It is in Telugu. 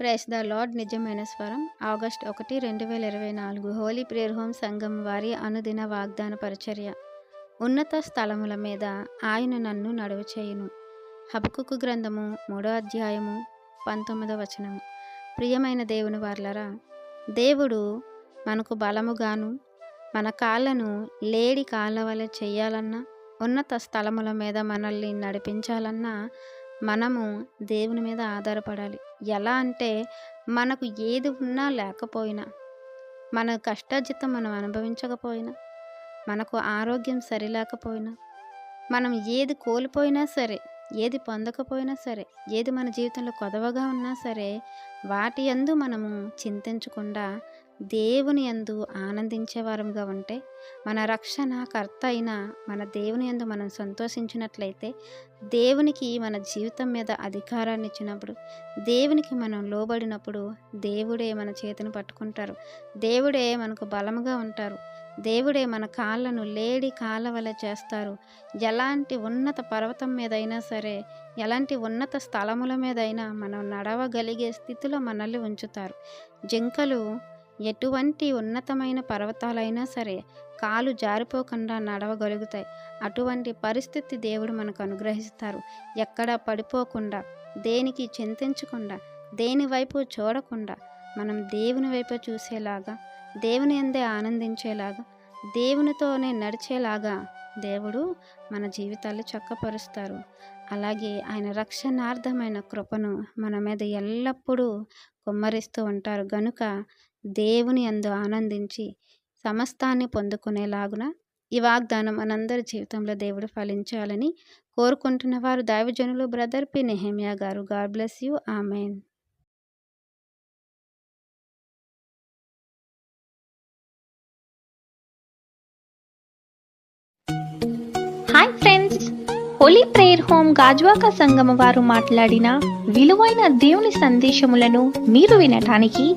ప్రైస్ ద లార్డ్ నిజమైన స్వరం ఆగస్ట్ ఒకటి రెండు వేల ఇరవై నాలుగు. హోలీ ప్రేయర్ హోమ్ సంఘం వారి అనుదిన వాగ్దాన పరిచర్య ఉన్నత స్థలముల మీద ఆయన నన్ను నడువ చేయును హబకుకు గ్రంథము మూడో అధ్యాయము పంతొమ్మిదో వచనము. ప్రియమైన దేవుని వార్లరా దేవుడు మనకు బలముగాను మన కాళ్ళను లేడి కాళ్ళ వలె చేయాలన్నా ఉన్నత స్థలముల మీద మనల్ని నడిపించాలన్నా మనము దేవుని మీద ఆధారపడాలి. ఎలా అంటే మనకు ఏది ఉన్నా లేకపోయినా మన కష్టజితం మనం అనుభవించకపోయినా మనకు ఆరోగ్యం సరిలేకపోయినా మనం ఏది కోల్పోయినా సరే ఏది పొందకపోయినా సరే ఏది మన జీవితంలో కొదవగా ఉన్నా సరే వాటి యందు మనము చింతించకుండా దేవుని యందు ఆనందించేవారంగా ఉంటే మన రక్షణ కర్త అయిన మన దేవుని యందు మనం సంతోషించినట్లయితే దేవునికి మన జీవితం మీద అధికారాన్ని ఇచ్చినప్పుడు దేవునికి మనం లోబడినప్పుడు దేవుడే మన చేతిని పట్టుకుంటారు. దేవుడే మనకు బలముగా ఉంటారు. దేవుడే మన కాళ్ళను లేడి కాళ్ళ వల్ల చేస్తారు. ఎలాంటి ఉన్నత పర్వతం మీదైనా సరే ఎలాంటి ఉన్నత స్థలముల మీదైనా మనం నడవగలిగే స్థితిలో మనల్ని ఉంచుతారు. జింకలు ఎటువంటి ఉన్నతమైన పర్వతాలైనా సరే కాలు జారిపోకుండా నడవగలుగుతాయి. అటువంటి పరిస్థితి దేవుడు మనకు అనుగ్రహిస్తారు. ఎక్కడా పడిపోకుండా దేనికి చింతించకుండా దేని వైపు చూడకుండా మనం దేవుని వైపు చూసేలాగా దేవుని ఎందే ఆనందించేలాగా దేవునితోనే నడిచేలాగా దేవుడు మన జీవితాలు చక్కపరుస్తారు. అలాగే ఆయన రక్షణార్థమైన కృపను మన మీద ఎల్లప్పుడూ కుమ్మరిస్తూ ఉంటారు. గనుక దేవుని అందు ఆనందించి సమస్తాన్ని పొందుకునేలాగున ఈ వాగ్దానం మనందరి జీవితంలో దేవుడు ఫలించాలని కోరుకుంటున్న వారు దైవజనులు బ్రదర్ పి. నెహమియా గారు. God bless you. Amen. Hi friends. Holy prayer home Gajuwaka సంగమ వారు మాట్లాడిన విలువైన దేవుని సందేశములను మీరు వినటానికి